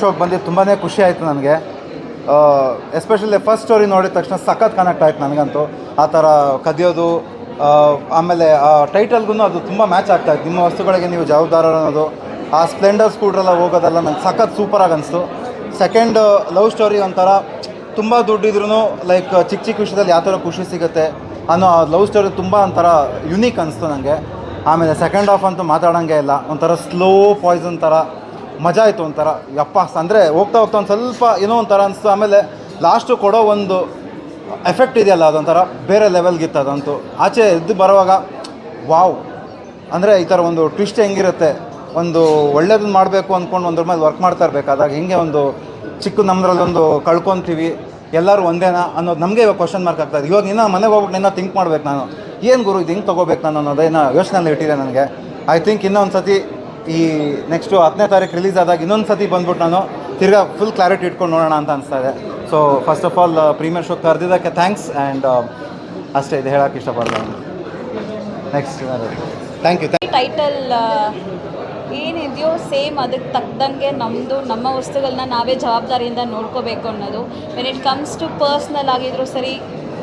ಶೋಗೆ ಬಂದು ತುಂಬಾ ಖುಷಿ ಆಯಿತು ನನಗೆ. ಎಸ್ಪೆಷಲಿ ಫಸ್ಟ್ ಸ್ಟೋರಿ ನೋಡಿದ ತಕ್ಷಣ ಸಖತ್ ಕನೆಕ್ಟ್ ಆಯ್ತು ನನಗಂತೂ. ಆ ಥರ ಕದಿಯೋದು ಆಮೇಲೆ, ಆ ಟೈಟಲ್ಗೂ ಅದು ತುಂಬ ಮ್ಯಾಚ್ ಆಗ್ತಾ ಇತ್ತು. ನಿಮ್ಮ ವಸ್ತುಗಳಿಗೆ ನೀವು ಜವಾಬ್ದಾರರು ಅನ್ನೋದು, ಆ ಸ್ಪ್ಲೆಂಡರ್ ಸ್ಕೂಟ್ರೆಲ್ಲ ಹೋಗೋದೆಲ್ಲ ನಂಗೆ ಸಖತ್ ಸೂಪರಾಗಿ ಅನಿಸ್ತು ಸೆಕೆಂಡ್ ಲವ್ ಸ್ಟೋರಿ ಒಂಥರ ತುಂಬ ದುಡ್ಡಿದ್ರೂ ಲೈಕ್ ಚಿಕ್ಕ ಚಿಕ್ಕ ವಿಷಯದಲ್ಲಿ ಯಾವ ಥರ ಖುಷಿ ಸಿಗುತ್ತೆ ಅನ್ನೋ ಆ ಲವ್ ಸ್ಟೋರಿ ತುಂಬ ಒಂಥರ ಯುನೀಕ್ ಅನಿಸ್ತು ನನಗೆ ಆಮೇಲೆ ಸೆಕೆಂಡ್ ಹಾಫ್ ಅಂತೂ ಮಾತಾಡೋಂಗೆ ಇಲ್ಲ. ಒಂಥರ ಸ್ಲೋ ಪಾಯ್ಸನ್ ಥರ ಮಜಾ ಆಯಿತು ಒಂಥರ. ಯಪ್ಪ, ಅಂದರೆ ಹೋಗ್ತಾ ಹೋಗ್ತಾ ಒಂದು ಸ್ವಲ್ಪ ಏನೋ ಒಂಥರ ಅನಿಸ್ತು. ಆಮೇಲೆ ಲಾಸ್ಟು ಕೊಡೋ ಒಂದು ಎಫೆಕ್ಟ್ ಇದೆಯಲ್ಲ ಅದೊಂಥರ ಬೇರೆ ಲೆವೆಲ್ಗಿತ್ತು ಅದಂತೂ. ಆಚೆ ಎದ್ದು ಬರುವಾಗ ವಾವ್, ಅಂದರೆ ಈ ಥರ ಒಂದು ಟ್ವಿಸ್ಟ್ ಹೆಂಗಿರುತ್ತೆ. ಒಂದು ಒಳ್ಳೇದನ್ನು ಮಾಡಬೇಕು ಅಂದ್ಕೊಂಡು ಒಂದ್ರ ಮೇಲೆ ವರ್ಕ್ ಮಾಡ್ತಾ ಇರಬೇಕಾದಾಗ ಹಿಂಗೆ ಒಂದು ಚಿಕ್ಕ ನಮ್ಮದ್ರಲ್ಲಿ ಒಂದು ಕಳ್ಕೊತೀವಿ. ಎಲ್ಲರೂ ಒಂದೇನಾ ಅನ್ನೋದು ನಮಗೆ ಇವಾಗ ಕ್ವಶನ್ ಮಾರ್ಕ್ ಆಗ್ತದೆ ಇವಾಗ ಇನ್ನೂ ಮನೆಗೆ ಹೋಗ್ಬಿಟ್ಟು ಇನ್ನೂ ಥಿಂಕ್ ಮಾಡ್ಬೇಕು ನಾನು. ಏನು ಗುರು, ಇದು ಹಿಂಗೆ ತೊಗೋಬೇಕು ನಾನು ಅನ್ನೋದೇನೋ ಯೋಚನೆಯಲ್ಲಿ ಇಟ್ಟಿದೆ ನನಗೆ. ಐ ಥಿಂಕ್ ಇನ್ನೊಂದು ಸತಿ ಈ ನೆಕ್ಸ್ಟು ಹತ್ತನೇ ತಾರೀಕು ರಿಲೀಸ್ ಆದಾಗ ಇನ್ನೊಂದು ಸತಿ ಬಂದ್ಬಿಟ್ಟು ನಾನು ತಿರ್ಗಾ ಫುಲ್ ಕ್ಲಾರಿಟಿ ಇಟ್ಕೊಂಡು ನೋಡೋಣ ಅಂತ ಅನಿಸ್ತಾ ಇದೆ. So first of all premiere show ಕರೆದಿದ್ದಕ್ಕೆ thanks and ಅಷ್ಟೇ, ಇದು ಹೇಳೋಕ್ಕೆ ಇಷ್ಟಪಡ್ತೀನಿ ನೆಕ್ಸ್ಟ್ ಥ್ಯಾಂಕ್ ಯು ಟೈಟಲ್ ಏನಿದೆಯೋ ಸೇಮ್ ಅದಕ್ಕೆ ತಕ್ಕದಂಗೆ ನಮ್ಮದು ನಮ್ಮ ವಸ್ತುಗಳನ್ನ ನಾವೇ ಜವಾಬ್ದಾರಿಯಿಂದ ನೋಡ್ಕೋಬೇಕು ಅನ್ನೋದು. When it comes to personal ಆಗಿದ್ರು ಸರಿ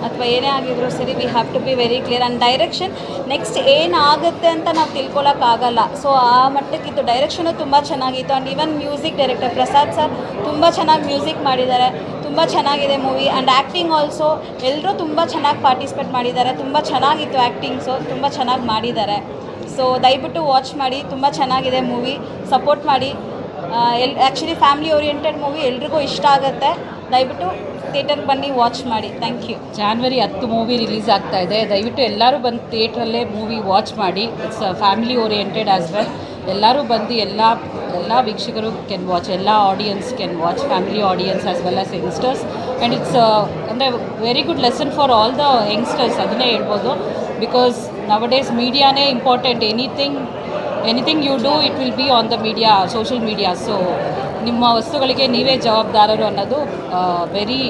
ಅಥವಾ ಏನೇ ಆಗಿದ್ರು ಸರಿ we have to be very clear and direction next ಏನಾಗುತ್ತೆ ಅಂತ ನಾವು ತಿಳ್ಕೊಳಕ್ಕಾಗಲ್ಲ ಸೊ ಆ ಮಟ್ಟಕ್ಕಿತ್ತು ಡೈರೆಕ್ಷನು ತುಂಬ ಚೆನ್ನಾಗಿತ್ತು. And even music director Prasad sir ತುಂಬ ಚೆನ್ನಾಗಿ ಮ್ಯೂಸಿಕ್ ಮಾಡಿದ್ದಾರೆ. ತುಂಬ ಚೆನ್ನಾಗಿದೆ ಮೂವಿ ಆ್ಯಂಡ್ ಆ್ಯಕ್ಟಿಂಗ್ ಆಲ್ಸೋ ಎಲ್ಲರೂ ತುಂಬ ಚೆನ್ನಾಗಿ ಪಾರ್ಟಿಸಿಪೇಟ್ ಮಾಡಿದ್ದಾರೆ. ತುಂಬ ಚೆನ್ನಾಗಿತ್ತು ಆ್ಯಕ್ಟಿಂಗ್ಸು ತುಂಬ ಚೆನ್ನಾಗಿ ಮಾಡಿದ್ದಾರೆ. ಸೊ ದಯವಿಟ್ಟು ವಾಚ್ ಮಾಡಿ. ತುಂಬ ಚೆನ್ನಾಗಿದೆ ಮೂವಿ ಸಪೋರ್ಟ್ ಮಾಡಿ. ಎಲ್ ಆ್ಯಕ್ಚುಲಿ ಫ್ಯಾಮಿಲಿ ಓರಿಯೆಂಟೆಡ್ ಮೂವಿ ಎಲ್ರಿಗೂ ಇಷ್ಟ ಆಗುತ್ತೆ. ದಯವಿಟ್ಟು ಥಿಯೇಟರ್ಗೆ ಬನ್ನಿ, ವಾಚ್ ಮಾಡಿ. ಥ್ಯಾಂಕ್ ಯು ಜಾನ್ವರಿ ಹತ್ತು ಮೂವಿ ರಿಲೀಸ್ ಆಗ್ತಾ ಇದೆ. ದಯವಿಟ್ಟು ಎಲ್ಲರೂ ಬಂದು ಥಿಯೇಟ್ರಲ್ಲೇ ಮೂವಿ ವಾಚ್ ಮಾಡಿ. It's family oriented as well ಎಲ್ಲರೂ ಬಂದು ಎಲ್ಲ ಎಲ್ಲ ವೀಕ್ಷಕರು ಕೆನ್ ವಾಚ್ ಎಲ್ಲ audience can watch family audience as well as youngsters and it's ಅಂದರೆ very good lesson for all the youngsters ಅದನ್ನೇ ಹೇಳ್ಬೋದು. Because nowadays ಮೀಡಿಯಾನೇ important anything anything you do it will be on the media social media so ನಿಮ್ಮ ವಸ್ತುಗಳಿಗೆ ನೀವೇ ಜವಾಬ್ದಾರರು ಅನ್ನೋದು very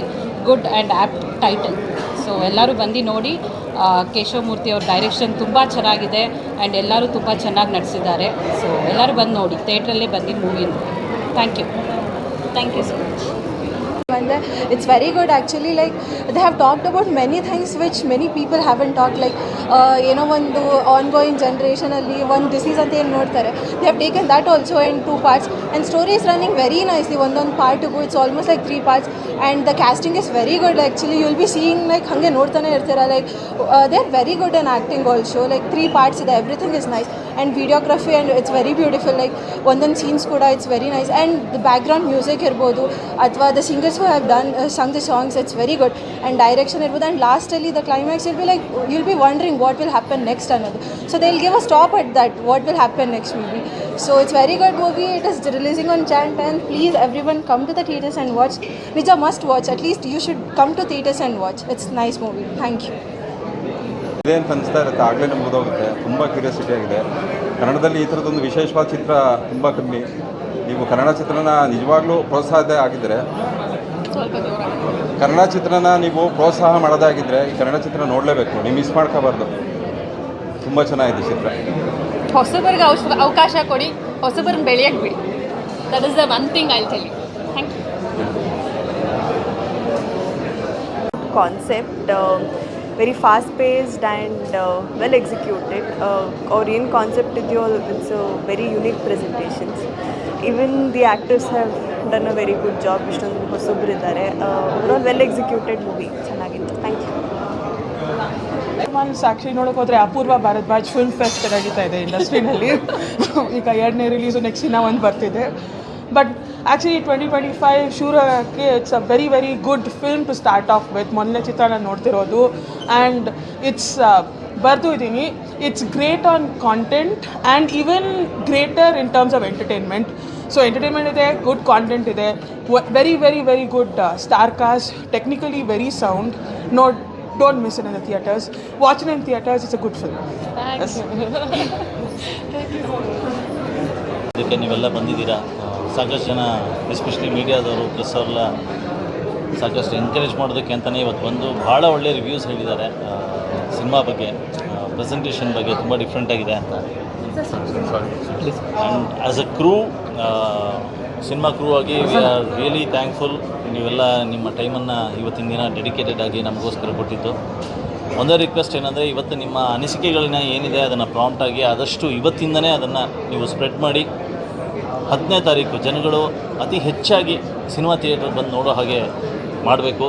good and apt title so ಎಲ್ಲರೂ ಬಂದು ನೋಡಿ ಕೇಶವ ಕೇಶವಮೂರ್ತಿ ಅವ್ರ ಡೈರೆಕ್ಷನ್ ತುಂಬ ಚೆನ್ನಾಗಿದೆ ಆ್ಯಂಡ್ ಎಲ್ಲರೂ ತುಂಬ ಚೆನ್ನಾಗಿ ನಡೆಸಿದ್ದಾರೆ. ಸೊ ಎಲ್ಲರೂ ಬಂದು ನೋಡಿ ಥಿಯೇಟ್ರಲ್ಲೇ ಬಂದು movie thank you thank you so much And it's very good actually like Like have talked about many things which which many people haven't talked. Like uh, ಏನೋ ಒಂದು ಆನ್ಗೋಯಿಂಗ್ ಜನ್ರೇಷನಲ್ಲಿ ಒಂದು ಡಿಸೀಸ್ ಅಂತ ಏನು ನೋಡ್ತಾರೆ they have taken that also in two parts and story is running very nicely ಒಂದೊಂದು ಪಾರ್ಟಿಗೂ it's almost like three parts and the casting is very good actually you'll be seeing like ಹಾಗೆ ನೋಡ್ತಾನೆ ಇರ್ತೀರ like they are very good in acting also like three parts ಇದೆ everything is nice and videography and it's very beautiful like ಒಂದೊಂದು scenes ಕೂಡ it's very nice and the background music ಇರ್ಬೋದು ಅಥವಾ the singers who have done sung the songs it's very good and direction ಇರ್ಬೋದು and ಲಾಸ್ಟಲ್ಲಿ the climax will be like you'll be wondering what will happen next ಅನ್ನೋದು so they will give a stop at that what will happen next movie so it's very good movie it is releasing on Chan ten please every one come to the theatres and watch ನಿಜ must watch at least you should come to theatres and watch it's nice movie thank you ಇದೆ ಅಂತ ಅನಿಸ್ತಾ ಇರುತ್ತೆ. ಆಗಲೇ ಮುಗಿದೋಗುತ್ತೆ ತುಂಬ curiosity ಆಗಿದೆ. ಕನ್ನಡದಲ್ಲಿ ಈ ಥರದೊಂದು ವಿಶೇಷವಾದ ಚಿತ್ರ ತುಂಬ ಕಮ್ಮಿ. ನೀವು ಕನ್ನಡ ಚಿತ್ರನ ನಿಜವಾಗ್ಲೂ ಪ್ರೋತ್ಸಾಹ ಆಗಿದ್ದರೆ ಕನ್ನಡ ಚಿತ್ರನ ನೀವು ಪ್ರೋತ್ಸಾಹ ಮಾಡೋದಾಗಿದ್ರೆ ಈ ಕನ್ನಡ ಚಿತ್ರ ನೋಡಲೇಬೇಕು. ನೀವು ಮಿಸ್ ಮಾಡ್ಕೋಬಾರ್ದು. ತುಂಬ ಚೆನ್ನಾಗಿದೆ ಚಿತ್ರ. ಹೊಸಬರಿಗೆ ಅವಶ ಅವಕಾಶ ಕೊಡಿ. ಹೊಸಬರನ್ನ ಬೆಳೆಯಕ್ಕೆ ಬಿಡಿ that is the one thing I tell you thank you concept, very very fast paced and executed well executed. Concept ಇದೆಯೋ it's very unique it's a the actors have done a very good job. ಇಷ್ಟೊಂದು ಹೊಸಬ್ರು ಇದ್ದಾರೆ. Overall well executed movie ಚೆನ್ನಾಗಿತ್ತು. Thank you ಮಾನ್ಸ್ ಸಾಕ್ಷಿ ನೋಡೋಕೆ ಹೋದರೆ ಅಪೂರ್ವ Bharadwaj film fest ನಡೀತಾ ಇದೆ ಇಂಡಸ್ಟ್ರಿನಲ್ಲಿ. ಈಗ ಎರಡನೇ ರಿಲೀಸು ನೆಕ್ಸ್ಟ್ ಇನ್ನೂ ಒಂದು ಬರ್ತಿದೆ. But actually twenty twenty five ಶೂರಕ್ಕೆ it's a very very good film to start off with ಮೊನ್ನೆ ಚಿತ್ರ ನಾನು ನೋಡ್ತಿರೋದು ಆ್ಯಂಡ್ ಇಟ್ಸ್ ಬರ್ದು ಇದ್ದೀನಿ it's great on content and even greater in terms of entertainment so entertainment ಇದೆ ಗುಡ್ ಕಾಂಟೆಂಟ್ ಇದೆ very very very good star cast technically very sound note don't miss in the theatres watch in theatres it's a good film ಇದಕ್ಕೆ ನೀವೆಲ್ಲ ಬಂದಿದ್ದೀರಾ? ಸಾಕಷ್ಟು ಜನ especially ಮೀಡಿಯಾದವರು plus ಅವರೆಲ್ಲ ಸಾಕಷ್ಟು encourage ಮಾಡೋದಕ್ಕೆ ಅಂತಲೇ ಇವತ್ತು ಬಂದು ಭಾಳ ಒಳ್ಳೆ ರಿವ್ಯೂಸ್ ಹೇಳಿದ್ದಾರೆ. ಸಿನಿಮಾ ಬಗ್ಗೆ. ಪ್ರೆಸೆಂಟೇಷನ್ ಬಗ್ಗೆ ತುಂಬ ಡಿಫ್ರೆಂಟ್ ಆಗಿದೆ ಅಂತ. And as a crew cinema crew ಆಗಿ ವಿ ಆರ್ ರಿಯಲಿ ಥ್ಯಾಂಕ್ಫುಲ್ ನೀವೆಲ್ಲ ನಿಮ್ಮ ಟೈಮನ್ನು ಇವತ್ತಿನ ದಿನ ಡೆಡಿಕೇಟೆಡ್ ಆಗಿ ನಮಗೋಸ್ಕರ ಕೊಟ್ಟಿತ್ತು ಒಂದೇ ರಿಕ್ವೆಸ್ಟ್ ಏನಂದರೆ ಇವತ್ತು ನಿಮ್ಮ ಅನಿಸಿಕೆಗಳನ್ನ ಏನಿದೆ ಅದನ್ನು ಪ್ರಾಂಪ್ಟಾಗಿ ಆದಷ್ಟು ಇವತ್ತಿಂದನೇ ಅದನ್ನು ನೀವು ಸ್ಪ್ರೆಡ್ ಮಾಡಿ. ಹತ್ತನೇ ತಾರೀಕು ಜನಗಳು ಅತಿ ಹೆಚ್ಚಾಗಿ ಸಿನಿಮಾ ಥಿಯೇಟ್ರ್ ಬಂದು ನೋಡೋ ಹಾಗೆ ಮಾಡಬೇಕು.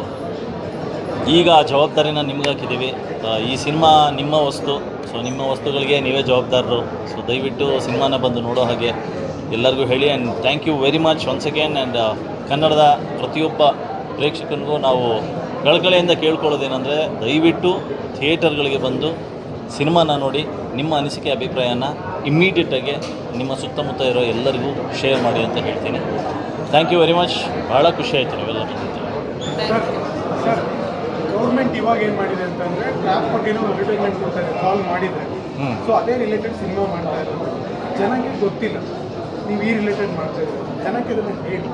ಈಗ ಆ ಜವಾಬ್ದಾರಿನ ನಿಮ್ಗೆ ಹಾಕಿದ್ದೀವಿ ಆ, ಈ ಸಿನಿಮಾ ನಿಮ್ಮ ವಸ್ತು. ಸೊ ನಿಮ್ಮ ವಸ್ತುಗಳಿಗೆ ನೀವೇ ಜವಾಬ್ದಾರರು. ಸೊ ದಯವಿಟ್ಟು ಸಿನಿಮಾನ ಬಂದು ನೋಡೋ ಹಾಗೆ ಎಲ್ಲರಿಗೂ ಹೇಳಿ and thank you very much once again and ಕನ್ನಡದ ಪ್ರತಿಯೊಬ್ಬ ಪ್ರೇಕ್ಷಕನಿಗೂ ನಾವು ಕಳಕಳಿಯಿಂದ ಕೇಳ್ಕೊಳ್ಳೋದೇನೆಂದರೆ ದಯವಿಟ್ಟು ಥಿಯೇಟರ್ಗಳಿಗೆ ಬಂದು ಸಿನಿಮಾನ ನೋಡಿ, ನಿಮ್ಮ ಅನಿಸಿಕೆ ಅಭಿಪ್ರಾಯನ ಇಮ್ಮಿಡಿಯೇಟಾಗಿ ನಿಮ್ಮ ಸುತ್ತಮುತ್ತ ಇರೋ ಎಲ್ಲರಿಗೂ ಶೇರ್ ಮಾಡಿ ಅಂತ ಹೇಳ್ತೀನಿ. ಥ್ಯಾಂಕ್ ಯು ವೆರಿ ಮಚ್ ಭಾಳ ಖುಷಿ ಆಯಿತು ನೀವೆಲ್ಲ ಗೌರ್ಮೆಂಟ್ ಇವಾಗ ಏನು ಮಾಡಿದೆ ಅಂತಂದ್ರೆ ಟ್ರಾಪ್ ಬಗ್ಗೆನೂ ಅಡ್ವರ್ಟೈಸ್ಮೆಂಟ್ ಕೊಡ್ತಾರೆ ಕಾಲ್ ಮಾಡಿದ್ರೆ. ಸೊ ಅದೇ ರಿಲೇಟೆಡ್ ಸಿನಿಮಾ ಮಾಡ್ತಾ ಇರೋದು. ಜನಕ್ಕೆ ಗೊತ್ತಿಲ್ಲ. ನೀವು ಈ ರಿಲೇಟೆಡ್ ಮಾಡ್ತಾ ಇದ್ದೀರಿ ಜನಕ್ಕೆ ಇದನ್ನು ಹೇಳಿ.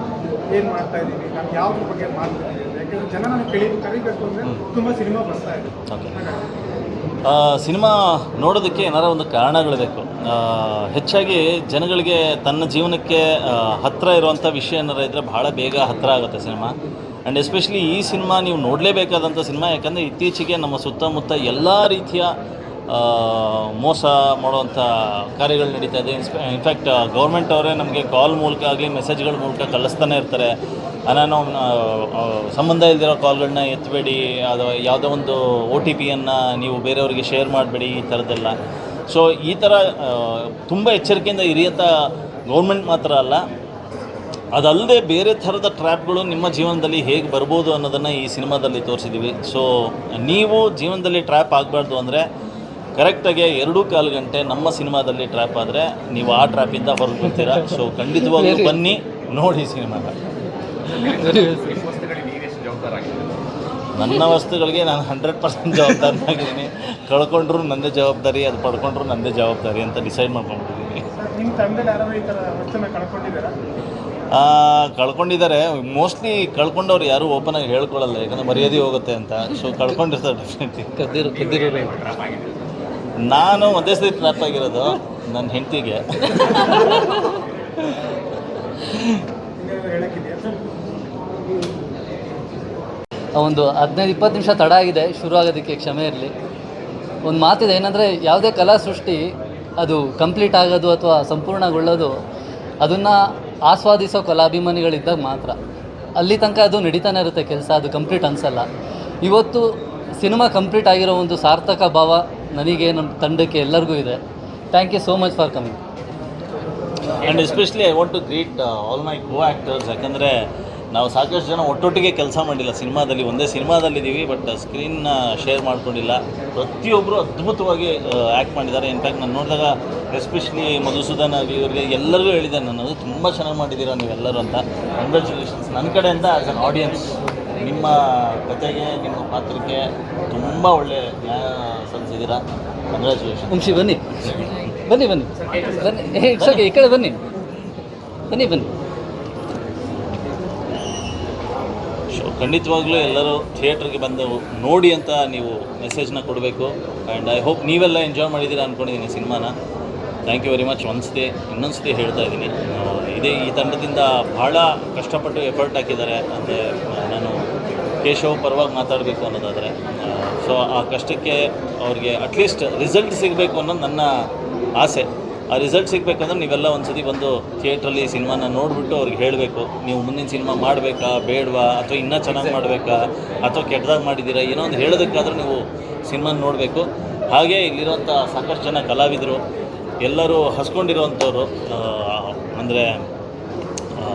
ಏನು ಮಾಡ್ತಾ ಇದ್ದೀವಿ ನಾನು ಯಾವ್ದ್ರ ಬಗ್ಗೆ ಮಾಡ್ತಿದ್ದೀವಿ ಅಂತ. ಯಾಕಂದ್ರೆ ಜನ ನನಗೆ ಕಲಿ ಕಲಿಬೇಕು ಅಂದ್ರೆ ತುಂಬ ಸಿನಿಮಾ ಬರ್ತಾ ಇದೆ. ಸಿನಿಮಾ ನೋಡೋದಕ್ಕೆ ಏನಾರ ಒಂದು ಕಾರಣಗಳು ಬೇಕು ಹೆಚ್ಚಾಗಿ ಜನಗಳಿಗೆ ತನ್ನ ಜೀವನಕ್ಕೆ ಹತ್ತಿರ ಇರುವಂಥ ವಿಷಯ ಏನಾರ ಇದ್ದರೆ ಭಾಳ ಬೇಗ ಹತ್ತಿರ ಆಗುತ್ತೆ ಸಿನಿಮಾ ಆ್ಯಂಡ್ ಎಸ್ಪೆಷಲಿ ಈ ಸಿನಿಮಾ ನೀವು ನೋಡಲೇಬೇಕಾದಂಥ ಸಿನಿಮಾ ಯಾಕಂದರೆ ಇತ್ತೀಚೆಗೆ ನಮ್ಮ ಸುತ್ತಮುತ್ತ ಎಲ್ಲ ರೀತಿಯ ಮೋಸ ಮಾಡುವಂಥ ಕಾರ್ಯಗಳು ನಡೀತಾ ಇದೆ. ಇನ್ಸ್ಪೆ ಇನ್ಫ್ಯಾಕ್ಟ್ ಗೌರ್ಮೆಂಟ್ ಅವರೇ ನಮಗೆ ಕಾಲ್ ಮೂಲಕ ಆಗಲಿ ಮೆಸೇಜ್ಗಳ ಮೂಲಕ ಕಳಿಸ್ತಾನೆ ಇರ್ತಾರೆ. ನಾನು ಸಂಬಂಧ ಇಲ್ದಿರೋ ಕಾಲ್ಗಳನ್ನ ಎತ್ತಬೇಡಿ ಅದು ಯಾವುದೋ ಒಂದು ಒ ಟಿ ಪಿಯನ್ನು ನೀವು ಬೇರೆಯವರಿಗೆ ಶೇರ್ ಮಾಡಬೇಡಿ, ಈ ಥರದ್ದೆಲ್ಲ. ಸೊ ಈ ಥರ ತುಂಬ ಎಚ್ಚರಿಕೆಯಿಂದ ಹಿರಿಯಂಥ ಗೌರ್ಮೆಂಟ್ ಮಾತ್ರ ಅಲ್ಲ ಅದಲ್ಲದೆ ಬೇರೆ ಥರದ ಟ್ರ್ಯಾಪ್ಗಳು ನಿಮ್ಮ ಜೀವನದಲ್ಲಿ ಹೇಗೆ ಬರ್ಬೋದು ಅನ್ನೋದನ್ನು ಈ ಸಿನಿಮಾದಲ್ಲಿ ತೋರಿಸಿದ್ದೀವಿ. ಸೊ ನೀವು ಜೀವನದಲ್ಲಿ ಟ್ರ್ಯಾಪ್ ಆಗಬಾರ್ದು ಅಂದರೆ ಕರೆಕ್ಟಾಗಿ ಎರಡು ಕಾಲು ಗಂಟೆ ನಮ್ಮ ಸಿನಿಮಾದಲ್ಲಿ ಟ್ರ್ಯಾಪ್ ಆದರೆ ನೀವು ಆ ಟ್ರ್ಯಾಪಿಂದ ಹೊರಗೆ ಬರ್ತೀರಾ. ಸೊ ಖಂಡಿತವಾಗ್ಲೂ ಬನ್ನಿ ನೋಡಿ ಸಿನಿಮಾ ನನ್ನ ವಸ್ತುಗಳಿಗೆ ನಾನು ಹಂಡ್ರೆಡ್ ಪರ್ಸೆಂಟ್ ಜವಾಬ್ದಾರಿಯಾಗಿದ್ದೀನಿ. ಕಳ್ಕೊಂಡ್ರು ನನ್ನದೇ ಜವಾಬ್ದಾರಿ ಅದು ಪಡ್ಕೊಂಡ್ರು ನನ್ನದೇ ಜವಾಬ್ದಾರಿ ಅಂತ ಡಿಸೈಡ್ ಮಾಡ್ಕೊಂಡ್ಬಿಟ್ಟಿದ್ದೀನಿ. ಕಳ್ಕೊಂಡಿದ್ದೀರಾ. ಮೋಸ್ಟ್ಲಿ ಕಳ್ಕೊಂಡವ್ರು ಯಾರು ಓಪನ್ ಆಗಿ ಹೇಳ್ಕೊಳ್ಳಲ್ಲ ಯಾಕಂದ್ರೆ ಮರ್ಯಾದೆ ಹೋಗುತ್ತೆ ಅಂತ. ಸೊ ಕಳ್ಕೊಂಡಿರ್ತಾರೆ ಡೆಫಿನೆಟ್ಲಿ ಕದ್ದಿರೋ ಕದ್ದಿರೋ ನಾನು ಒಂದೇ ಸರಿ ಟ್ರಾಪ್ ಆಗಿರೋದು ನನ್ನ ಹೆಂಡತಿಗೆ. ಒಂದು ಹದಿನೈದು ಇಪ್ಪತ್ತು ನಿಮಿಷ ತಡ ಆಗಿದೆ ಶುರು ಆಗೋದಕ್ಕೆ ಕ್ಷಮೆ ಇರಲಿ. ಒಂದು ಮಾತಿದೆ ಏನಂದರೆ ಯಾವುದೇ ಕಲಾ ಸೃಷ್ಟಿ ಅದು ಕಂಪ್ಲೀಟ್ ಆಗೋದು ಅಥವಾ ಸಂಪೂರ್ಣಗೊಳ್ಳೋದು ಅದನ್ನು ಆಸ್ವಾದಿಸೋ ಕಲಾಭಿಮಾನಿಗಳಿದ್ದಾಗ ಮಾತ್ರ. ಅಲ್ಲಿ ತನಕ ಅದು ನಡೀತಾನೆ ಇರುತ್ತೆ ಕೆಲಸ, ಅದು ಕಂಪ್ಲೀಟ್ ಅನಿಸಲ್ಲ. ಇವತ್ತು ಸಿನಿಮಾ ಕಂಪ್ಲೀಟ್ ಆಗಿರೋ ಒಂದು ಸಾರ್ಥಕ ಭಾವ ನನಗೆ, ನಮ್ಮ ತಂಡಕ್ಕೆ ಎಲ್ಲರಿಗೂ ಇದೆ. Thank you so much for coming and especially I want to greet all my co actors ಯಾಕಂದರೆ ನಾವು ಸಾಕಷ್ಟು ಜನ ಒಟ್ಟೊಟ್ಟಿಗೆ ಕೆಲಸ ಮಾಡಿಲ್ಲ ಸಿನಿಮಾದಲ್ಲಿ ಒಂದೇ ಸಿನಿಮಾದಲ್ಲಿದ್ದೀವಿ ಬಟ್ ಸ್ಕ್ರೀನ್ನ ಶೇರ್ ಮಾಡ್ಕೊಂಡಿಲ್ಲ. ಪ್ರತಿಯೊಬ್ಬರು ಅದ್ಭುತವಾಗಿ ಆ್ಯಕ್ಟ್ ಮಾಡಿದ್ದಾರೆ. ಇನ್ಫ್ಯಾಕ್ಟ್ ನಾನು ನೋಡಿದಾಗ ಎಸ್ಪೆಷಲಿ ಮಧುಸೂದನ್ ಆಗಲಿ ಇವರಿಗೆ ಎಲ್ಲರಿಗೂ ಹೇಳಿದೆ ನಾನು ಅದು ತುಂಬ ಚೆನ್ನಾಗಿ ಮಾಡಿದ್ದೀರಾ ನೀವೆಲ್ಲರೂ ಅಂತ. ಕಂಗ್ರ್ಯಾಚುಲೇಷನ್ಸ್ ನನ್ನ ಕಡೆಯಿಂದ ಆ್ಯಸ್ ಅನ್ ಆಡಿಯನ್ಸ್ ನಿಮ್ಮ ಕತೆಗೆ ನಿಮ್ಮ ಪಾತ್ರಕ್ಕೆ ತುಂಬ ಒಳ್ಳೆ ನ್ಯಾಯ ಸಲ್ಲಿಸಿದ್ದೀರಾ. ಕಂಗ್ರ್ಯಾಚುಲೇಷನ್ ಹುಂಸಿ ಬನ್ನಿ. ಬನ್ನಿ ಬನ್ನಿ. ಬನ್ನಿ. ಈ ಕಡೆ ಬನ್ನಿ. ಬನ್ನಿ ಬನ್ನಿ. ಖಂಡಿತವಾಗ್ಲೂ ಎಲ್ಲರೂ ಥಿಯೇಟ್ರಿಗೆ ಬಂದು ನೋಡಿ ಅಂತ ನೀವು ಮೆಸೇಜ್ನ ಕೊಡಬೇಕು. ಆ್ಯಂಡ್ ಐ ಹೋಪ್ ನೀವೆಲ್ಲ ಎಂಜಾಯ್ ಮಾಡಿದ್ದೀರಾ ಅಂದ್ಕೊಂಡಿದ್ದೀನಿ ಸಿನಿಮಾನ. ಥ್ಯಾಂಕ್ ಯು ವೆರಿ ಮಚ್ ಒಂದ್ಸತಿ ಇನ್ನೊಂದು ಸತಿ ಹೇಳ್ತಾ ಇದ್ದೀನಿ. ಇದೇ ಈ ತಂಡದಿಂದ ಭಾಳ ಕಷ್ಟಪಟ್ಟು ಎಫರ್ಟ್ ಹಾಕಿದ್ದಾರೆ. ಅಂದರೆ, ನಾನು ಕೇಶವ್ ಪರವಾಗಿ ಮಾತಾಡಬೇಕು ಅನ್ನೋದಾದರೆ. ಸೊ ಆ ಕಷ್ಟಕ್ಕೆ ಅವ್ರಿಗೆ ಅಟ್ಲೀಸ್ಟ್ ರಿಸಲ್ಟ್ ಸಿಗಬೇಕು ಅನ್ನೋದು ನನ್ನ ಆಸೆ. ಆ ರಿಸಲ್ಟ್ ಸಿಗಬೇಕಂದ್ರೆ ನೀವೆಲ್ಲ ಒಂದ್ಸತಿ ಬಂದು ಥಿಯೇಟ್ರಲ್ಲಿ ಸಿನಿಮಾನ ನೋಡಿಬಿಟ್ಟು ಅವ್ರಿಗೆ ಹೇಳಬೇಕು. ನೀವು ಮುಂದಿನ ಸಿನಿಮಾ ಮಾಡಬೇಕಾ, ಬೇಡವಾ, ಅಥವಾ ಇನ್ನೂ ಚೆನ್ನಾಗಿ ಮಾಡಬೇಕಾ, ಅಥವಾ ಕೆಟ್ಟದಾಗ ಮಾಡಿದ್ದೀರಾ, ಏನೋ ಒಂದು ಹೇಳೋದಕ್ಕಾದ್ರೂ ನೀವು ಸಿನಿಮಾನ ನೋಡಬೇಕು. ಹಾಗೆ ಇಲ್ಲಿರುವಂಥ ಸಾಕಷ್ಟು ಜನ ಕಲಾವಿದರು, ಎಲ್ಲರೂ ಹಸ್ಕೊಂಡಿರುವಂಥವ್ರು ಅಂದರೆ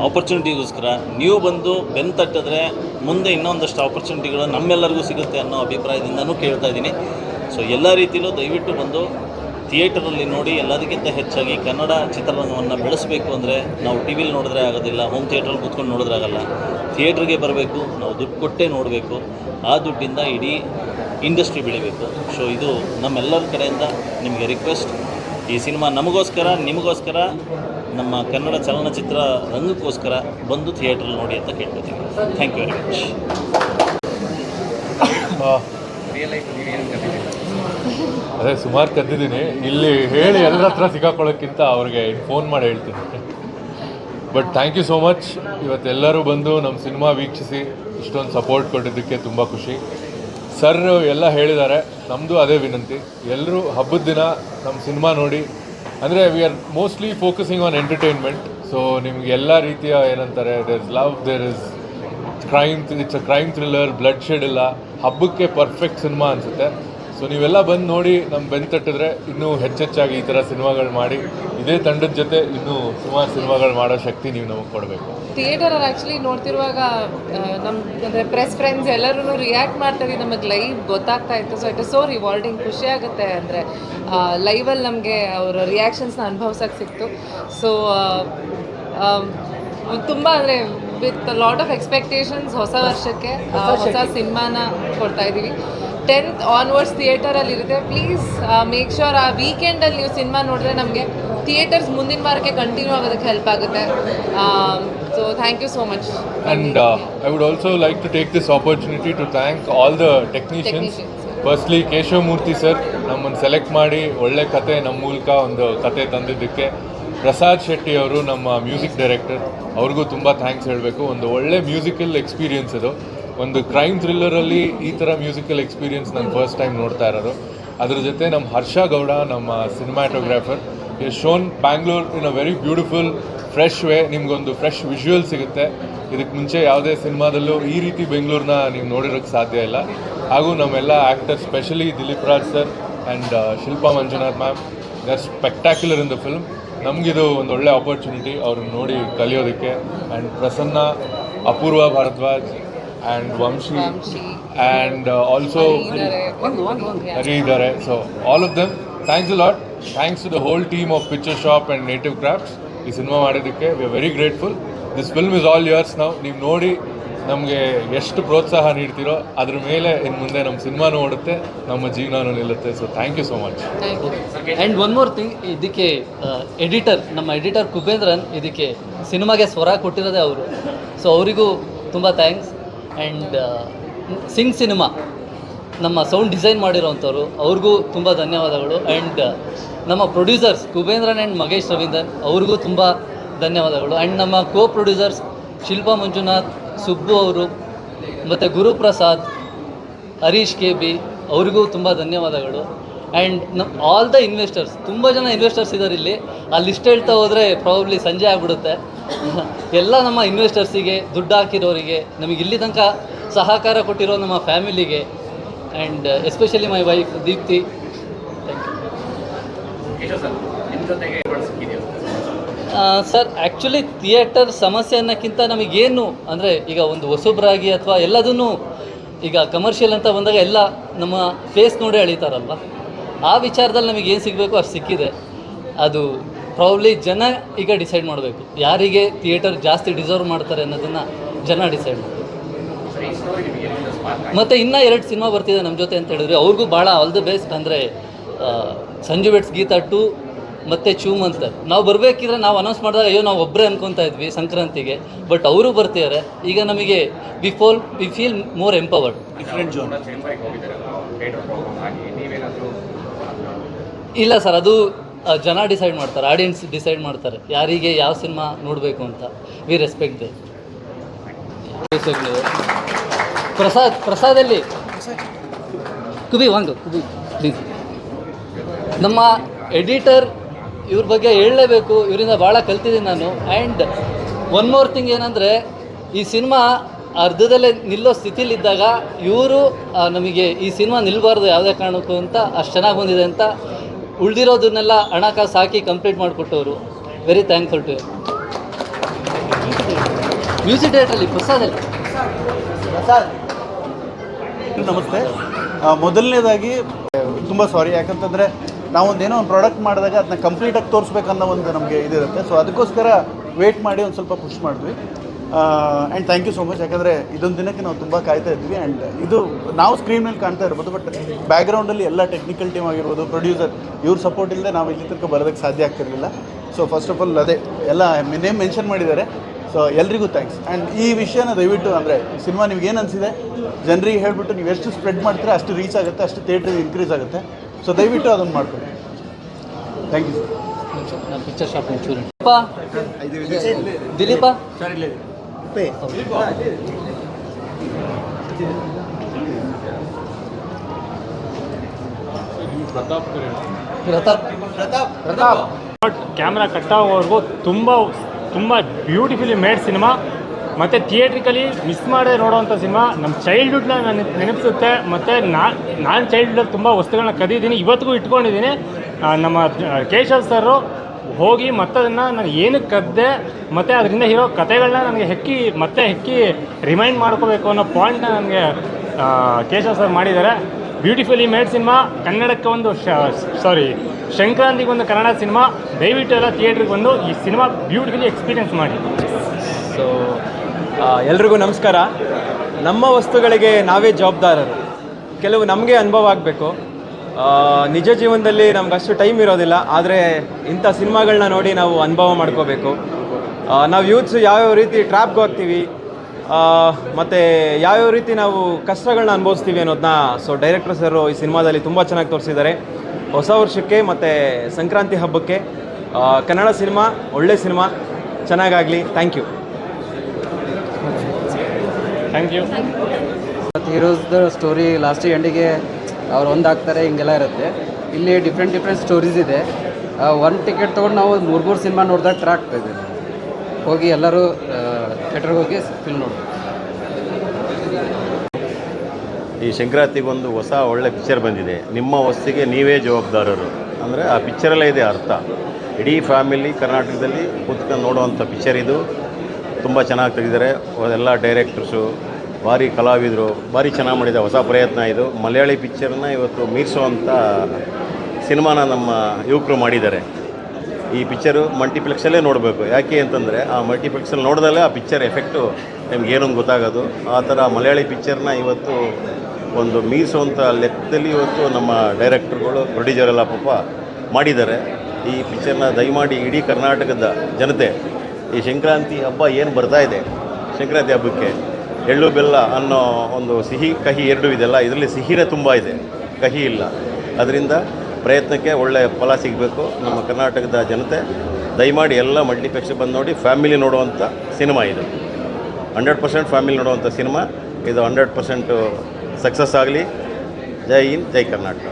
ಆಪರ್ಚುನಿಟಿಗೋಸ್ಕರ ನೀವು ಬಂದು ಬೆನ್ ತಟ್ಟಿದ್ರೆ ಮುಂದೆ ಇನ್ನೊಂದಷ್ಟು ಆಪರ್ಚುನಿಟಿಗಳು ನಮ್ಮೆಲ್ಲರಿಗೂ ಸಿಗುತ್ತೆ ಅನ್ನೋ ಅಭಿಪ್ರಾಯದಿಂದನೂ ಕೇಳ್ತಾ ಇದ್ದೀನಿ. ಸೊ ಎಲ್ಲ ರೀತಿಯಲ್ಲೂ ದಯವಿಟ್ಟು ಬಂದು ಥಿಯೇಟರಲ್ಲಿ ನೋಡಿ ಎಲ್ಲದಕ್ಕಿಂತ ಹೆಚ್ಚಾಗಿ ಕನ್ನಡ ಚಿತ್ರರಂಗವನ್ನು ಬೆಳೆಸಬೇಕು ಅಂದರೆ ನಾವು ಟಿ ವಿಲಿ ನೋಡಿದ್ರೆ ಆಗೋದಿಲ್ಲ ಹೋಮ್ ಥಿಯೇಟ್ರಲ್ಲಿ ಕೂತ್ಕೊಂಡು ನೋಡಿದ್ರೆ ಆಗಲ್ಲ. ಥಿಯೇಟ್ರಿಗೆ ಬರಬೇಕು, ನಾವು ದುಡ್ಡು ಕೊಟ್ಟೇ ನೋಡಬೇಕು. ಆ ದುಡ್ಡಿಂದ ಇಡೀ ಇಂಡಸ್ಟ್ರಿ ಬೆಳಿಬೇಕು. ಸೊ ಇದು ನಮ್ಮೆಲ್ಲರ ಕಡೆಯಿಂದ ನಿಮಗೆ ರಿಕ್ವೆಸ್ಟ್ ಈ ಸಿನಿಮಾ ನಮಗೋಸ್ಕರ, ನಿಮಗೋಸ್ಕರ, ನಮ್ಮ ಕನ್ನಡ ಚಲನಚಿತ್ರ ರಂಗಕ್ಕೋಸ್ಕರ ಬಂದು ಥಿಯೇಟ್ರಲ್ಲಿ ನೋಡಿ ಅಂತ ಕೇಳ್ಕೊತೀನಿ. ಥ್ಯಾಂಕ್ ಯು ವೆರಿ ಮಚ್ ಅದೇ ಸುಮಾರು ಕದ್ದಿದ್ದೀನಿ. ಇಲ್ಲಿ ಹೇಳಿ ಎಲ್ಲರ ಹತ್ರ ಸಿಗಾಕೊಳ್ಳೋಕ್ಕಿಂತ ಅವ್ರಿಗೆ ಫೋನ್ ಮಾಡಿ ಹೇಳ್ತೀನಿ. But thank you so much ಇವತ್ತೆಲ್ಲರೂ ಬಂದು ನಮ್ಮ ಸಿನಿಮಾ ವೀಕ್ಷಿಸಿ, ಇಷ್ಟೊಂದು ಸಪೋರ್ಟ್ ಕೊಟ್ಟಿದ್ದಕ್ಕೆ ತುಂಬ ಖುಷಿ. ಸರ್ ಎಲ್ಲ ಹೇಳಿದ್ದಾರೆ. ನಮ್ಮದು ಅದೇ ವಿನಂತಿ. ಎಲ್ಲರೂ ಹಬ್ಬದ ದಿನ ನಮ್ಮ ಸಿನಿಮಾ ನೋಡಿ. ಅಂದರೆ we are mostly focusing on entertainment so ನಿಮ್ಗೆ ಎಲ್ಲ ರೀತಿಯ ಏನಂತಾರೆ there is love there is crime it's a crime thriller bloodshed ಇಲ್ಲ. ಹಬ್ಬಕ್ಕೆ ಪರ್ಫೆಕ್ಟ್ ಸಿನಿಮಾ ಅನಿಸುತ್ತೆ. ಸೊ ನೀವೆಲ್ಲ ಬಂದು ನೋಡಿ ನಮ್ಮ ಬೆನ್ ತಟ್ಟಿದ್ರೆ ಇನ್ನೂ ಹೆಚ್ಚೆಚ್ಚಾಗಿ ಈ ಥರ ಸಿನಿಮಾಗಳು ಮಾಡಿ. ಇದೇ ತಂಡದ ಜೊತೆ ಇನ್ನೂ ಸುಮಾರು ಸಿನಿಮಾಗಳು ಮಾಡೋ ಶಕ್ತಿ ನೀವು ನಮಗೆ ಕೊಡಬೇಕು. ಥಿಯೇಟರ್ ಆ್ಯಕ್ಚುಲಿ ನೋಡ್ತಿರುವಾಗ ನಮ್ಮ ಅಂದರೆ ಪ್ರೆಸ್ ಫ್ರೆಂಡ್ಸ್ ಎಲ್ಲರೂ ರಿಯಾಕ್ಟ್ ಮಾಡ್ತಾರೆ ನಮಗೆ ಲೈವ್ ಗೊತ್ತಾಗ್ತಾ ಇತ್ತು. So it is so rewarding ಖುಷಿಯಾಗುತ್ತೆ ಅಂದರೆ ಲೈವಲ್ಲಿ ನಮಗೆ ಅವರ ರಿಯಾಕ್ಷನ್ಸ್ನ ಅನುಭವಿಸೋಕೆ ಸಿಕ್ತು. ಸೊ ತುಂಬ ಅಂದರೆ ವಿತ್ ಲಾಟ್ ಆಫ್ ಎಕ್ಸ್ಪೆಕ್ಟೇಷನ್ಸ್ ಹೊಸ ವರ್ಷಕ್ಕೆ ಆ, ಹೊಸ ಸಿನಿಮಾನ ಕೊಡ್ತಾ ಇದ್ದೀವಿ ಟೆಂತ್ ಆನ್ವರ್ಡ್ಸ್ ಥಿಯೇಟರಲ್ಲಿ ಇರುತ್ತೆ. ಪ್ಲೀಸ್ ಮೇಕ್ ಶೋರ್ ಆ ವೀಕೆಂಡಲ್ಲಿ ನೀವು ಸಿನಿಮಾ ನೋಡಿದ್ರೆ ನಮಗೆ ಥಿಯೇಟರ್ಸ್ ಮುಂದಿನ ವಾರಕ್ಕೆ ಕಂಟಿನ್ಯೂ ಆಗೋದಕ್ಕೆ ಹೆಲ್ಪ್ ಆಗುತ್ತೆ. So thank you so much And I would also like to take this opportunity to thank all the technicians. Firstly Keshavamurthy sir ನಮ್ಮನ್ನು ಸೆಲೆಕ್ಟ್ ಮಾಡಿ ಒಳ್ಳೆ ಕತೆ ನಮ್ಮ ಮೂಲಕ ಒಂದು ಕತೆ ತಂದಿದ್ದಕ್ಕೆ. ಪ್ರಸಾದ್ ಶೆಟ್ಟಿ ಅವರು ನಮ್ಮ ಮ್ಯೂಸಿಕ್ ಡೈರೆಕ್ಟರ್ ಅವ್ರಿಗೂ ತುಂಬ ಥ್ಯಾಂಕ್ಸ್ ಹೇಳಬೇಕು. ಒಂದು ಒಳ್ಳೆ ಮ್ಯೂಸಿಕಲ್ ಎಕ್ಸ್ಪೀರಿಯೆನ್ಸ್ ಇದು ಒಂದು ಕ್ರೈಮ್ ಥ್ರಿಲ್ಲರಲ್ಲಿ ಈ ಥರ ಮ್ಯೂಸಿಕಲ್ ಎಕ್ಸ್ಪೀರಿಯನ್ಸ್ ನಾನು ಫಸ್ಟ್ ಟೈಮ್ ನೋಡ್ತಾ ಇರೋದು. ಅದ್ರ ಜೊತೆ ನಮ್ಮ ಹರ್ಷ ಗೌಡ, ನಮ್ಮ cinematographer you shown Bangalore in a very beautiful fresh way ನಿಮ್ಗೊಂದು ಫ್ರೆಶ್ ವಿಷುವಲ್ ಸಿಗುತ್ತೆ. ಇದಕ್ಕೆ ಮುಂಚೆ ಯಾವುದೇ ಸಿನಿಮಾದಲ್ಲೂ ಈ ರೀತಿ ಬೆಂಗಳೂರನ್ನ ನೀವು ನೋಡಿರೋಕ್ಕೆ ಸಾಧ್ಯ ಇಲ್ಲ. ಹಾಗೂ ನಮ್ಮೆಲ್ಲ actor specially Dileep Raj sir and Shilpa Manjunath ma'am they are spectacular in the film ನಮಗಿದು ಒಂದು ಒಳ್ಳೆ ಆಪರ್ಚುನಿಟಿ ಅವ್ರನ್ನ ನೋಡಿ ಕಲಿಯೋದಕ್ಕೆ. And Prasanna, Apoorva Bharadwaj and Vamshi. And also. Hari ಇದ್ದಾರೆ so all of them thanks lot thanks to the whole team of picture shop and native crafts ಈ cinema ಮಾಡಿದ್ದಕ್ಕೆ we are very grateful this film is all yours ನಾವು ನೀವು ನೋಡಿ ನಮಗೆ ಎಷ್ಟು ಪ್ರೋತ್ಸಾಹ ನೀಡ್ತೀರೋ ಅದ್ರ ಮೇಲೆ ಇನ್ನು ಮುಂದೆ ನಮ್ಮ ಸಿನಿಮಾನೂ ಓಡುತ್ತೆ ನಮ್ಮ ಜೀವನನೂ ನಿಲ್ಲುತ್ತೆ. So thank you so much and one more thing ಇದಕ್ಕೆ ಎಡಿಟರ್ ನಮ್ಮ ಎಡಿಟರ್ ಕುಬೇಂದ್ರನ್ ಇದಕ್ಕೆ ಸಿನಿಮಾಗೆ ಸ್ವರ ಕೊಟ್ಟಿರೋದೇ ಅವರು. ಸೊ ಅವರಿಗೂ ತುಂಬ ಥ್ಯಾಂಕ್ಸ್ ಆ್ಯಂಡ್ ಸಿಂಗ್ ಸಿನಿಮಾ ನಮ್ಮ ಸೌಂಡ್ ಡಿಸೈನ್ ಮಾಡಿರೋವಂಥವ್ರು ಅವ್ರಿಗೂ ತುಂಬ ಧನ್ಯವಾದಗಳು. ಆ್ಯಂಡ್ ನಮ್ಮ ಪ್ರೊಡ್ಯೂಸರ್ಸ್ ಕುಬೇಂದ್ರನ್ ಆ್ಯಂಡ್ ಮಗೇಶ್ ರವೀಂದ್ರನ್, ಅವ್ರಿಗೂ ತುಂಬ ಧನ್ಯವಾದಗಳು. ಆ್ಯಂಡ್ ನಮ್ಮ ಕೋ ಪ್ರೊಡ್ಯೂಸರ್ಸ್ ಶಿಲ್ಪಾ ಮಂಜುನಾಥ್, ಸುಬ್ಬು ಅವರು, ಮತ್ತು ಗುರುಪ್ರಸಾದ್, ಹರೀಶ್ ಕೆ ಬಿ, ಅವ್ರಿಗೂ ತುಂಬ ಧನ್ಯವಾದಗಳು. ಆ್ಯಂಡ್ ನಮ್ಮ ಆಲ್ ದ ಇನ್ವೆಸ್ಟರ್ಸ್ ತುಂಬ ಜನ ಇನ್ವೆಸ್ಟರ್ಸ್ ಇದ್ದಾರೆ ಇಲ್ಲಿ. ಆ ಲಿಸ್ಟ್ ಹೇಳ್ತಾ ಹೋದರೆ ಪ್ರಾಬಬ್ಲಿ ಸಂಜೆ ಆಗಿಬಿಡುತ್ತೆ. ಎಲ್ಲ ನಮ್ಮ ಇನ್ವೆಸ್ಟರ್ಸಿಗೆ ದುಡ್ಡು ಹಾಕಿರೋರಿಗೆ ನಮಗೆ ಇಲ್ಲಿ ತನಕ ಸಹಕಾರ ಕೊಟ್ಟಿರೋ ನಮ್ಮ ಫ್ಯಾಮಿಲಿಗೆ and especially my wife Deepti sir actually theatre ಸಮಸ್ಯೆ ಅನ್ನೋಕ್ಕಿಂತ ನಮಗೇನು ಅಂದರೆ ಈಗ ಒಂದು ಹೊಸಬ್ರಾಗಿ ಅಥವಾ ಎಲ್ಲದನ್ನು ಈಗ ಕಮರ್ಷಿಯಲ್ ಅಂತ ಬಂದಾಗ ಎಲ್ಲ ನಮ್ಮ ಫೇಸ್ ನೋಡಿ ಅಳಿತಾರಲ್ವ? ಆ ವಿಚಾರದಲ್ಲಿ ನಮಗೇನು ಏನು ಸಿಗಬೇಕು ಅಷ್ಟು ಸಿಕ್ಕಿದೆ. ಅದು ಪ್ರಾಬ್ಲಿ ಜನ ಈಗ ಡಿಸೈಡ್ ಮಾಡಬೇಕು. ಯಾರಿಗೆ ಥಿಯೇಟರ್ ಜಾಸ್ತಿ ಡಿಸರ್ವ್ ಮಾಡ್ತಾರೆ ಅನ್ನೋದನ್ನು ಜನ ಡಿಸೈಡ್ ಮಾಡಬೇಕು. ಮತ್ತು ಇನ್ನೂ ಎರಡು ಸಿನಿಮಾ ಬರ್ತಿದೆ ನಮ್ಮ ಜೊತೆ ಅಂತ ಹೇಳಿದ್ರೆ ಅವ್ರಿಗೂ ಭಾಳ ಆಲ್ ದ ಬೆಸ್ಟ್ ಅಂದರೆ ಸಂಜು ಬೆಟ್ಸ್ ಗೀತಾ ಟು ಮತ್ತು ಚೂಮ್ ಅಂತ ನಾವು ಬರಬೇಕಿದ್ರೆ ನಾವು ಅನೌನ್ಸ್ ಮಾಡಿದಾಗ ಅಯ್ಯೋ ನಾವು ಒಬ್ಬರೇ ಅನ್ಕೊತಾ ಇದ್ವಿ ಸಂಕ್ರಾಂತಿಗೆ. ಬಟ್ ಅವರು ಬರ್ತಿದ್ದಾರೆ ಈಗ ನಮಗೆ we pole we feel more empowered different zone ಇಲ್ಲ ಸರ್ ಅದು ಜನ ಡಿಸೈಡ್ ಮಾಡ್ತಾರೆ ಆಡಿಯನ್ಸ್ ಡಿಸೈಡ್ ಮಾಡ್ತಾರೆ, ಯಾರಿಗೆ ಯಾವ ಸಿನಿಮಾ ನೋಡಬೇಕು ಅಂತ. ವಿ ರೆಸ್ಪೆಕ್ಟ್ ದೇ ಪ್ರಸಾದ್ ಪ್ರಸಾದಲ್ಲಿ ಕುಬಿ, ಒಂದು. ಕುಬಿ. ಪ್ಲೀಸ್ ನಮ್ಮ ಎಡಿಟರ್ ಇವ್ರ ಬಗ್ಗೆ ಹೇಳಲೇಬೇಕು, ಇವರಿಂದ ಭಾಳ ಕಲ್ತಿದ್ದೀನಿ ನಾನು. ಆ್ಯಂಡ್ ಒನ್ ಮೋರ್ ಥಿಂಗ್ ಏನಂದರೆ, ಈ ಸಿನಿಮಾ ಅರ್ಧದಲ್ಲೇ ನಿಲ್ಲೋ ಸ್ಥಿತಿಲಿದ್ದಾಗ ಇವರು ನಮಗೆ ಈ ಸಿನಿಮಾ ನಿಲ್ಲಬಾರ್ದು ಯಾವುದೇ ಕಾರಣಕ್ಕೂ ಅಂತ ಅಷ್ಟು ಚೆನ್ನಾಗಿ ಬಂದಿದೆ ಅಂತ ಉಳಿದಿರೋದನ್ನೆಲ್ಲ ಹಣಕಾಸು ಹಾಕಿ ಕಂಪ್ಲೀಟ್ ಮಾಡಿಕೊಟ್ಟವರು. ವೆರಿ ಥ್ಯಾಂಕ್ಫುಲ್ ಟು ಮ್ಯೂಸಿಕ್ ಡೈರೆಕ್ಟ್ರಲ್ಲಿ ಪ್ರಸಾದಲ್ಲಿ? ನಮಸ್ತೆ. ಮೊದಲನೇದಾಗಿ, ತುಂಬ ಸಾರಿ ಯಾಕಂತಂದರೆ ನಾವೊಂದೇನೋ ಒಂದು ಪ್ರಾಡಕ್ಟ್ ಮಾಡಿದಾಗ ಅದನ್ನ ಕಂಪ್ಲೀಟಾಗಿ ತೋರಿಸ್ಬೇಕನ್ನೋ ಒಂದು ನಮಗೆ ಇದಿರುತ್ತೆ. ಸೊ ಅದಕ್ಕೋಸ್ಕರ ವೇಟ್ ಮಾಡಿ ಒಂದು ಸ್ವಲ್ಪ ಖುಷಿ ಮಾಡಿದ್ವಿ. And thank you so much ಯಾಕಂದರೆ ಇದೊಂದು ದಿನಕ್ಕೆ ನಾವು ತುಂಬ ಕಾಯ್ತಾ ಇದ್ವಿ ಆ್ಯಂಡ್ ಇದು ನಾವು ಸ್ಕ್ರೀನ್ ಮೇಲೆ ಕಾಣ್ತಾ ಇರ್ಬೋದು ಬಟ್ ಬ್ಯಾಕ್ಗ್ರೌಂಡಲ್ಲಿ ಎಲ್ಲ ಟೆಕ್ನಿಕಲ್ ಟೀಮ್ ಆಗಿರ್ಬೋದು ಪ್ರೊಡ್ಯೂಸರ್ ಇವ್ರ ಸಪೋರ್ಟ್ ಇಲ್ಲದೆ ನಾವು ಇಲ್ಲಿ ತನಕ ಬರೋದಕ್ಕೆ ಸಾಧ್ಯ ಆಗ್ತಿರಲಿಲ್ಲ. ಸೊ ಫಸ್ಟ್ ಆಫ್ ಆಲ್ ಅದೇ ಎಲ್ಲ ನೇಮ್ ಮೆನ್ಷನ್ ಮಾಡಿದ್ದಾರೆ. ಸೊ ಎಲ್ರಿಗೂ ಥ್ಯಾಂಕ್ಸ್ ಆ್ಯಂಡ್ ಈ ವಿಷಯನ ದಯವಿಟ್ಟು ಅಂದರೆ ಸಿನಿಮಾ ನಿಮ್ಗೆ ಏನು ಅನಿಸಿದೆ? ಜನರಿಗೆ ಹೇಳ್ಬಿಟ್ಟು ನೀವು ಎಷ್ಟು ಸ್ಪ್ರೆಡ್ ಮಾಡ್ತೀರಾ ಅಷ್ಟು ರೀಚ್ ಆಗುತ್ತೆ ಅಷ್ಟು ಥಿಯೇಟ್ರ್ ಇನ್ಕ್ರೀಸ್ ಆಗುತ್ತೆ. ಸೊ ದಯವಿಟ್ಟು ಅದನ್ನು ಮಾಡ್ಕೊಳ್ಳಿ. Thank you sir picture shop ಒಂಚೂರು. ದಿಲೀಪ ಪ್ರತಾಪ್ ಪ್ರತಾಪ್ ಕ್ಯಾಮ್ರಾ ಕಟ್ಟಾಗೋವರೆಗೂ ತುಂಬ ತುಂಬ ಬ್ಯೂಟಿಫುಲಿ ಮೇಡ್ ಸಿನಿಮಾ ಮತ್ತು ಥಿಯೇಟ್ರಿಕಲಿ ಮಿಸ್ ಮಾಡೇ ನೋಡೋವಂಥ ಸಿನಿಮಾ ನಮ್ಮ ಚೈಲ್ಡ್ಹುಡ್ನ ನನ್ನ ನೆನಪಿಸುತ್ತೆ. ಮತ್ತು ನಾನು ಚೈಲ್ಡ್ಹುಡ್ ತುಂಬ ವಸ್ತುಗಳನ್ನ ಕದಿದ್ದೀನಿ ಇವತ್ತಿಗೂ ಇಟ್ಕೊಂಡಿದ್ದೀನಿ ನಮ್ಮ ಕೇಶವ್ ಸರು ಹೋಗಿ ಮತ್ತೆ ಅದನ್ನು ನಾನು ಏನಕ್ಕೆ ಕದ್ದೆ, ಮತ್ತು ಅದರಿಂದ ಇರೋ ಕತೆಗಳನ್ನ ನನಗೆ ಹೆಕ್ಕಿ, ಮತ್ತೆ ಹೆಕ್ಕಿ ರಿಮೈಂಡ್ ಮಾಡ್ಕೋಬೇಕು ಅನ್ನೋ ಪಾಯಿಂಟ್ನ ನನಗೆ ಕೇಶವ ಸರ್ ಮಾಡಿದ್ದಾರೆ. ಬ್ಯೂಟಿಫುಲಿ ಮೇಡ್ ಸಿನಿಮಾ ಕನ್ನಡಕ್ಕೆ ಒಂದು ಸಾರಿ ಸಂಕ್ರಾಂತಿಗೆ ಒಂದು ಕನ್ನಡ ಸಿನಿಮಾ ದಯವಿಟ್ಟು ಎಲ್ಲ ಥಿಯೇಟ್ರಿಗೆ ಬಂದು ಈ ಸಿನಿಮಾ ಬ್ಯೂಟಿಫುಲಿ ಎಕ್ಸ್ಪೀರಿಯನ್ಸ್ ಮಾಡಿ. ಸೊ ಎಲ್ರಿಗೂ ನಮಸ್ಕಾರ. ನಮ್ಮ ವಸ್ತುಗಳಿಗೆ ನಾವೇ ಜವಾಬ್ದಾರರು. ಕೆಲವು ನಮಗೆ ಅನುಭವ ಆಗಬೇಕು. ನಿಜ ಜೀವನದಲ್ಲಿ ನಮ್ಗೆ ಅಷ್ಟು ಟೈಮ್ ಇರೋದಿಲ್ಲ ಆದರೆ ಇಂಥ ಸಿನಿಮಾಗಳನ್ನ ನೋಡಿ ನಾವು ಅನುಭವ ಮಾಡ್ಕೋಬೇಕು. ನಾವು ಯೂತ್ಸ್ ಯಾವ್ಯಾವ ರೀತಿ ಟ್ರ್ಯಾಪ್ಗೆ ಹೋಗ್ತೀವಿ ಮತ್ತು ಯಾವ್ಯಾವ ರೀತಿ ನಾವು ಕಷ್ಟಗಳನ್ನ ಅನುಭವಿಸ್ತೀವಿ ಅನ್ನೋದನ್ನ ಸೊ ಡೈರೆಕ್ಟರ್ ಸರು ಈ ಸಿನಿಮಾದಲ್ಲಿ ತುಂಬ ಚೆನ್ನಾಗಿ ತೋರಿಸಿದ್ದಾರೆ. ಹೊಸ ವರ್ಷಕ್ಕೆ ಮತ್ತು ಸಂಕ್ರಾಂತಿ ಹಬ್ಬಕ್ಕೆ ಕನ್ನಡ ಸಿನಿಮಾ ಒಳ್ಳೆ ಸಿನಿಮಾ ಚೆನ್ನಾಗಾಗಲಿ ಥ್ಯಾಂಕ್ ಯು ಥ್ಯಾಂಕ್ ಯು ಹೀರೋಸ್ದ ಸ್ಟೋರಿ ಲಾಸ್ಟ್ ಎಂಡಿಗೆ ಅವ್ರು ಒಂದಾಗ್ತಾರೆ, ಹಿಂಗೆಲ್ಲ ಇರುತ್ತೆ. ಇಲ್ಲಿ ಡಿಫ್ರೆಂಟ್ ಡಿಫ್ರೆಂಟ್ ಸ್ಟೋರೀಸ್ ಇದೆ. ಒನ್ ಟಿಕೆಟ್ ತೊಗೊಂಡು ನಾವು ಮೂರು ಮೂರು ಸಿನಿಮಾ ನೋಡಿದಾಗ ಟ್ರ್ಯಾಕ್ ಇದೆ. ಹೋಗಿ ಎಲ್ಲರೂ ಥಿಯೇಟ್ರಿಗೆ ಹೋಗಿ ಫಿಲ್ಮ್ ನೋಡಿ ಈ ಸಂಕ್ರಾಂತಿಗೊಂದು ಹೊಸ ಒಳ್ಳೆ ಪಿಕ್ಚರ್ ಬಂದಿದೆ. ನಿಮ್ಮ ವಸ್ತಿಗೆ ನೀವೇ ಜವಾಬ್ದಾರರು. ಅಂದರೆ ಆ ಪಿಕ್ಚರಲ್ಲೇ ಇದೆ ಅರ್ಥ. ಇಡೀ ಫ್ಯಾಮಿಲಿ ಕರ್ನಾಟಕದಲ್ಲಿ ಕೂತ್ಕೊಂಡು ನೋಡುವಂಥ ಪಿಕ್ಚರ್ ಇದು. ತುಂಬ ಚೆನ್ನಾಗಿ ತೆಗೆದಿದ್ದಾರೆ. ಎಲ್ಲ ಡೈರೆಕ್ಟರ್ಸು ಭಾರಿ ಕಲಾವಿದರು, ಭಾರಿ ಚೆನ್ನಾಗಿ ಮಾಡಿದೆ ಹೊಸ ಪ್ರಯತ್ನ ಇದು. ಮಲಯಾಳಿ ಪಿಕ್ಚರನ್ನ ಇವತ್ತು ಮೀರಿಸುವಂಥ ಸಿನಿಮಾನ ನಮ್ಮ ಯುವಕರು ಮಾಡಿದ್ದಾರೆ. ಈ ಪಿಕ್ಚರು ಮಲ್ಟಿಪ್ಲೆಕ್ಸಲ್ಲೇ ನೋಡಬೇಕು. ಯಾಕೆ ಅಂತಂದರೆ, ಆ ಮಲ್ಟಿಪ್ಲೆಕ್ಸಲ್ಲಿ ನೋಡಿದಲ್ಲೇ ಆ ಪಿಕ್ಚರ್ ಎಫೆಕ್ಟು ನಿಮ್ಗೆ ಏನೊಂದು ಗೊತ್ತಾಗೋದು. ಆ ಥರ ಮಲಯಾಳಿ ಪಿಕ್ಚರ್ನ ಇವತ್ತು ಒಂದು ಮೀರಿಸುವಂಥ ಲೆಕ್ಕದಲ್ಲಿ ಇವತ್ತು ನಮ್ಮ ಡೈರೆಕ್ಟರ್ಗಳು ಪ್ರೊಡ್ಯೂಸರ್ ಎಲ್ಲ ಪಾಪ ಮಾಡಿದ್ದಾರೆ. ಈ ಪಿಕ್ಚರ್ನ ದಯಮಾಡಿ ಇಡೀ ಕರ್ನಾಟಕದ ಜನತೆ, ಈ ಸಂಕ್ರಾಂತಿ ಹಬ್ಬ ಏನು ಬರ್ತಾ ಇದೆ, ಸಂಕ್ರಾಂತಿ ಹಬ್ಬಕ್ಕೆ ಎಳ್ಳು ಬೆಲ್ಲ ಅನ್ನೋ ಒಂದು ಸಿಹಿ, ಕಹಿ ಎರಡು ಇದೆಲ್ಲ, ಇದರಲ್ಲಿ ಸಿಹಿನೇ ತುಂಬ ಇದೆ. ಕಹಿ ಇಲ್ಲ. ಅದರಿಂದ ಪ್ರಯತ್ನಕ್ಕೆ ಒಳ್ಳೆಯ ಫಲ ಸಿಗಬೇಕು ನಮ್ಮ ಕರ್ನಾಟಕದ ಜನತೆ. ದಯಮಾಡಿ ಎಲ್ಲ ಮಲ್ಟಿಪ್ಲೆಕ್ಸ್ ಬಂದು ನೋಡಿ, ಫ್ಯಾಮಿಲಿ ನೋಡುವಂಥ ಸಿನಿಮಾ ಇದು. ಹಂಡ್ರೆಡ್ ಪರ್ಸೆಂಟ್ ಫ್ಯಾಮಿಲಿ ನೋಡುವಂಥ ಸಿನಿಮಾ. ಇದು ಹಂಡ್ರೆಡ್ ಪರ್ಸೆಂಟು ಸಕ್ಸಸ್ ಆಗಲಿ. ಜೈ ಹಿಂದ್, ಜೈ ಕರ್ನಾಟಕ.